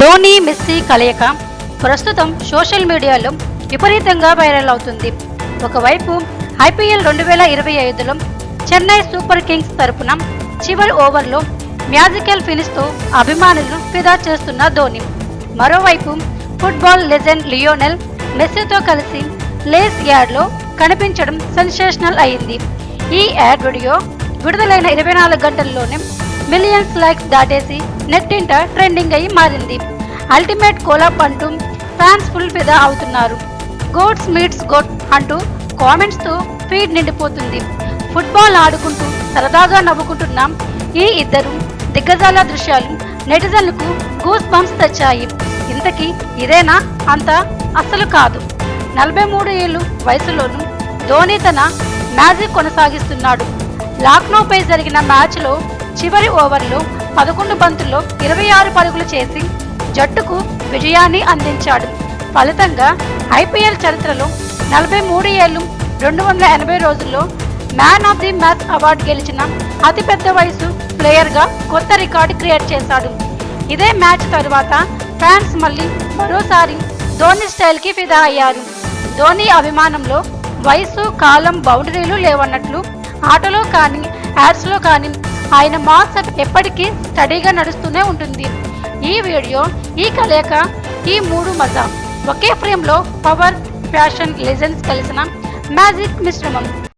Dhoni messy కలయిక ప్రస్తుతం social మీడియాలో విపరీతంగా వైరల్ అవుతుంది. ఒకవైపు ఐపీఎల్ రెండు వేల ఇరవై ఐదులో చెన్నై సూపర్ కింగ్స్ తరపున చివరి ఓవర్లో మ్యాజికల్ ఫినిష్తో అభిమానులను ఫిదా చేస్తున్న ధోని. మరోవైపు ఫుట్బాల్ లెజెండ్ లియోనెల్ మెస్సీతో కలిసి లేస్ యార్డ్లో కనిపించడం సెన్సేషనల్ అయింది. ఈ యాడ్ వీడియో విడుదలైన ఇరవై నాలుగు గంటల్లోనే మిలియన్స్ లైక్స్ దాటేసి నెట్టింట ట్రెండింగ్ అయి మారింది. అల్టిమేట్ కోలాప్ అంటూ ఫ్యాన్స్ ఫుల్ ఫిదా అవుతున్నారు. గోడ్స్ మీట్స్ గోట్ అంటూ కామెంట్స్తో ఫీడ్ నిండిపోతుంది. ఫుట్బాల్ ఆడుకుంటూ సరదాగా నవ్వుకుంటున్న ఈ ఇద్దరు దిగ్గజాల దృశ్యాలు నెటిజన్లకు గూస్ బంప్స్ తెచ్చాయి. ఇంతకీ ఇదేనా? అంత అస్సలు కాదు. నలభై మూడు ఏళ్ళు వయసులోనూ ధోని తన మ్యాజిక్ కొనసాగిస్తున్నాడు. లాక్నోపై జరిగిన మ్యాచ్లో చివరి ఓవర్లో పదకొండు బంతుల్లో ఇరవై ఆరు పరుగులు చేసి జట్టుకు విజయాన్ని అందించాడు. ఫలితంగా ఐపీఎల్ చరిత్రలో నలభై మూడు ఏళ్ళు రెండు వందల ఎనభై రోజుల్లో man of the match award గెలిచిన అతిపెద్ద వయసు ప్లేయర్గా కొత్త రికార్డు క్రియేట్ చేశాడు. ఇదే మ్యాచ్ తరువాత ఫ్యాన్స్ మళ్ళీ మరోసారి ధోని స్టైల్కి ఫిదా అయ్యారు. ధోని అభిమానంలో వయసు కాలం బౌండరీలు లేవన్నట్లు ఆటలో కానీ యాడ్స్లో కానీ ఆయన మాస్టర్ ఎప్పటికీ స్టడీగా నడుస్తూనే ఉంటుంది. ఈ వీడియో ఈ కలయిక ఈ మూడు మజా ఒకే ఫ్రేమ్లో పవర్ ఫ్యాషన్ లెజెన్స్ కలిసిన మ్యాజిక్ మిశ్రమం.